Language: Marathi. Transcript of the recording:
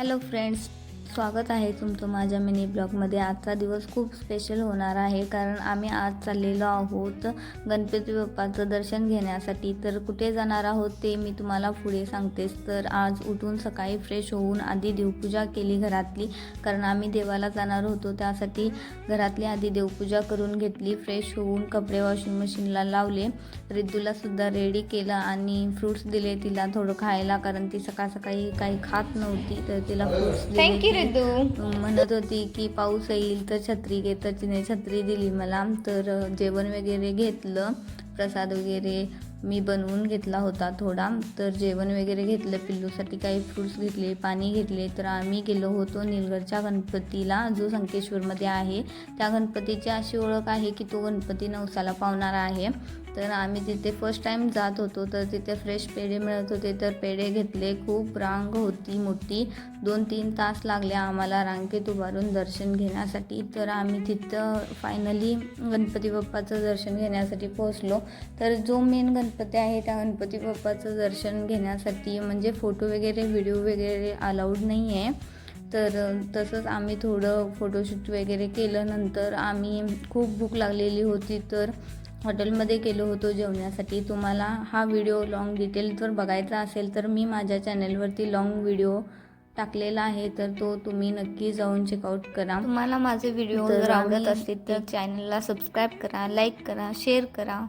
Hello friends, स्वागत आहे तुमचं माझ्या मिनी ब्लॉगमध्ये. आजचा दिवस खूप स्पेशल होणार आहे कारण आम्ही आज चाललेलो आहोत गणपती बाप्पाचं दर्शन घेण्यासाठी. तर कुठे जाणार आहोत ते मी तुम्हाला पुढे सांगतेच. तर आज उठून सकाळी फ्रेश होऊन आधी देवपूजा केली घरातली कारण आम्ही देवाला जाणार होतो. त्यासाठी घरातली आधी देवपूजा करून घेतली फ्रेश होऊन कपडे वॉशिंग मशीनला लावले. रिद्धूला सुद्धा रेडी केलं आणि फ्रुट्स दिले तिला थोडं खायला कारण ती सकाळ सकाळी काही खात नव्हती तर तिला फ्रुट्स दिले. म्हणत होती की पाऊस येईल तर छत्री घे तर तिने छत्री दिली मला. तर जेवण वगैरे घेतलं प्रसाद वगैरे मी बनवून घेतला होता थोडा. तर जेवण वगैरे घेतलं पिल्लूसाठी काही फ्रुट्स घेतले पाणी घेतले. तर आम्ही गेलो होतो निलगडच्या गणपतीला जो संकेश्वरमध्ये आहे. त्या गणपतीची अशी ओळख आहे की तो गणपती नवसाला पावणारा आहे. तर आम्ही तिथे फर्स्ट टाईम जात होतो. तर तिथे फ्रेश पेढे मिळत होते. तर पेढे घेतले. खूप रांग होती मोठी. दोन तीन तास लागले आम्हाला रांगेत उभारून दर्शन घेण्यासाठी. तर आम्ही तिथं फायनली गणपती बाप्पाचं दर्शन घेण्यासाठी पोहोचलो. तर जो मेन गणपती आहे त्या गणपती बाप्पाचं दर्शन घेण्यासाठी म्हणजे फोटो वगैरे व्हिडिओ वगैरे अलाउड नाही आहे तर तसंच आम्ही थोडं फोटोशूट वगैरे केलं नंतर आम्ही खूप भूक लागलेली होती तर हॉटेलमध्ये गेलो होतो जेवण्यासाठी तुम्हाला हा व्हिडिओ लॉंग डिटेल जर बघायचा असेल तर मी माझ्या चॅनलवरती लॉंग व्हिडिओ टाकलेला आहे तर तो तुम्ही नक्की जाऊन चेकआउट करा. तुम्हाला माझे व्हिडिओ जर आवडत असतील तर चॅनलला सबस्क्राईब करा लाईक करा शेअर करा.